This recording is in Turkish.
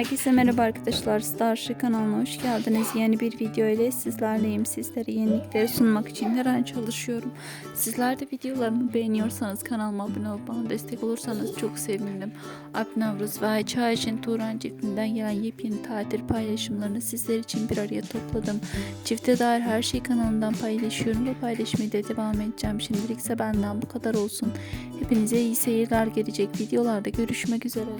Herkese merhaba arkadaşlar. Starship kanalına hoş geldiniz. Yeni bir video ile sizlerleyim. Sizlere yenilikleri sunmak için her an çalışıyorum. Sizler de videolarımı beğeniyorsanız kanalıma abone olup bana destek olursanız çok sevinirim. Alp Navruz ve Ayça için Turan çiftinden gelen yepyeni tatil paylaşımlarını sizler için bir araya topladım. Çifte dair her şey kanalından paylaşıyorum ve paylaşmaya da devam edeceğim. Şimdilik ise benden bu kadar olsun. Hepinize iyi seyirler gelecek videolarda görüşmek üzere.